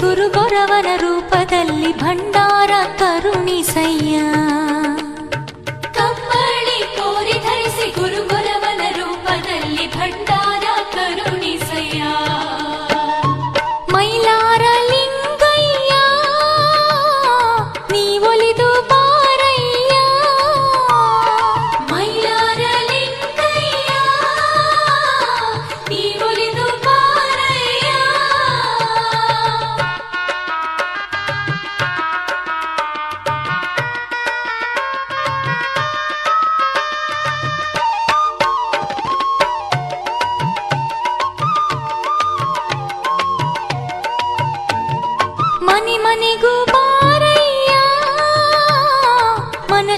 ಧರಿಸಿ ಗುರು ಗೊರವನ ರೂಪದಲ್ಲಿ ಭಂಡಾರ ಕರುಣಿಸಯ್ಯ ಕಂಬಳಿ ಕೋರಿ ಧರಿಸಿ ಗುರು ಗೊರವನ ರೂಪದಲ್ಲಿ ಭಂಡಾರ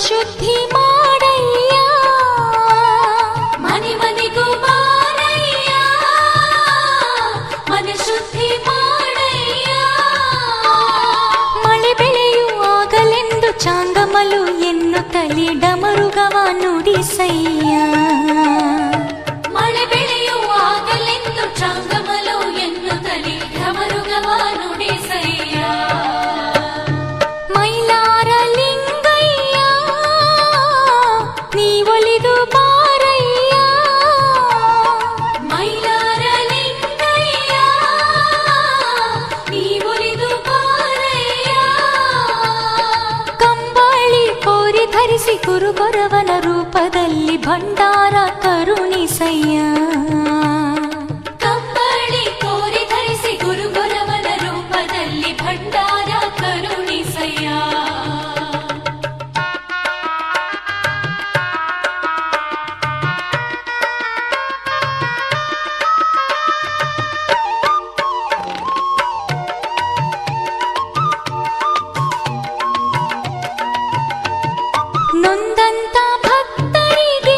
ಶುದ್ಧಿ ಮಾಡಯ್ಯ ಮನೆ ಮನೆಗೂ ಬಾರಯ್ಯ ಮನ ಶುದ್ಧಿ ಮಾಡಯ್ಯ ಮಳೆ ಬೆಳೆಯು ಆಗಲೆಂದು ಚಾಂಗಮಲು ಎನ್ನುತ್ತಲಿ ಡಮರುಗವ ನುಡಿಸಯ್ಯ ಕೋರಿ ಧರಿಸಿ ಗುರುಗೊರವನ ರೂಪದಲ್ಲಿ ಭಂಡಾರ ಕರುಣಿಸಯ್ಯ ನೊಂದಂತ ಭಕ್ತರಿಗೆ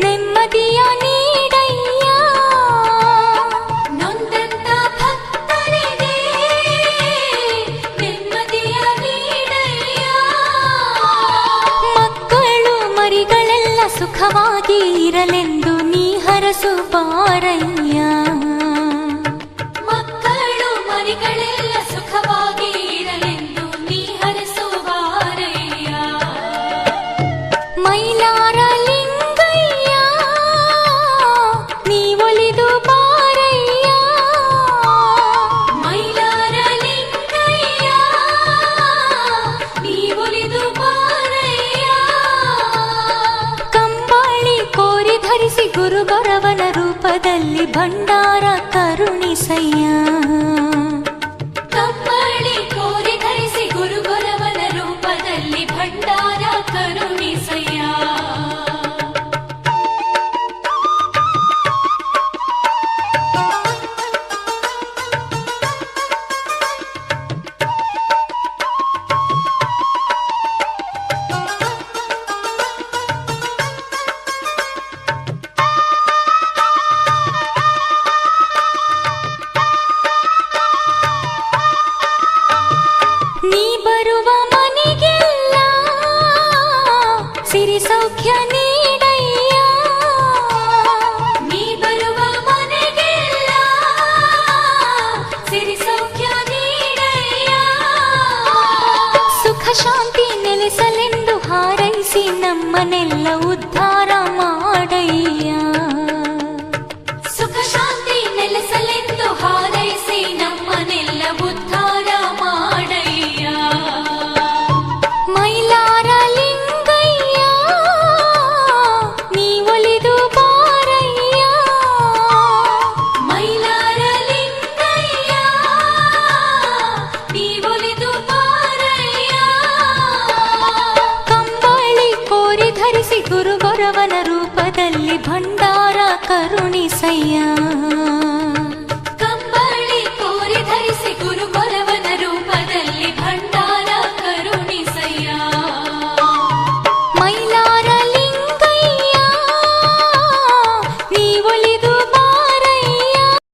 ನೆಮ್ಮದಿಯ ನೀಡಯ್ಯ. ನೊಂದಂತ ಭಕ್ತರಿಗೆ ನೆಮ್ಮದಿಯ ನೀಡಯ್ಯ. ಮಕ್ಕಳು ಮರಿಗಳೆಲ್ಲ ಸುಖವಾಗಿ ಇರಲೆಂದು ನೀ ಹರಸು ಬಾರಯ್ಯ ಗುರುಗೊರವನ ರೂಪದಲ್ಲಿ ಭಂಡಾರ ಕರುಣಿಸಯ್ಯ ಕಂಬಳಿ ಕೋರಿ ಧರಿಸಿ ಗುರುಗೊರವನ ರೂಪದಲ್ಲಿ ಭಂಡಾರ ಕರುಣಿಸಯ್ಯ ಹಾರೈಸಿ ನಮ್ಮನೆಲ್ಲ ಉದ್ಧಾರ ಮಾಡಯ್ಯ ಗುರುಗೊರವನ ರೂಪದಲ್ಲಿ ಭಂಡಾರ ಕರುಣಿಸಯ್ಯ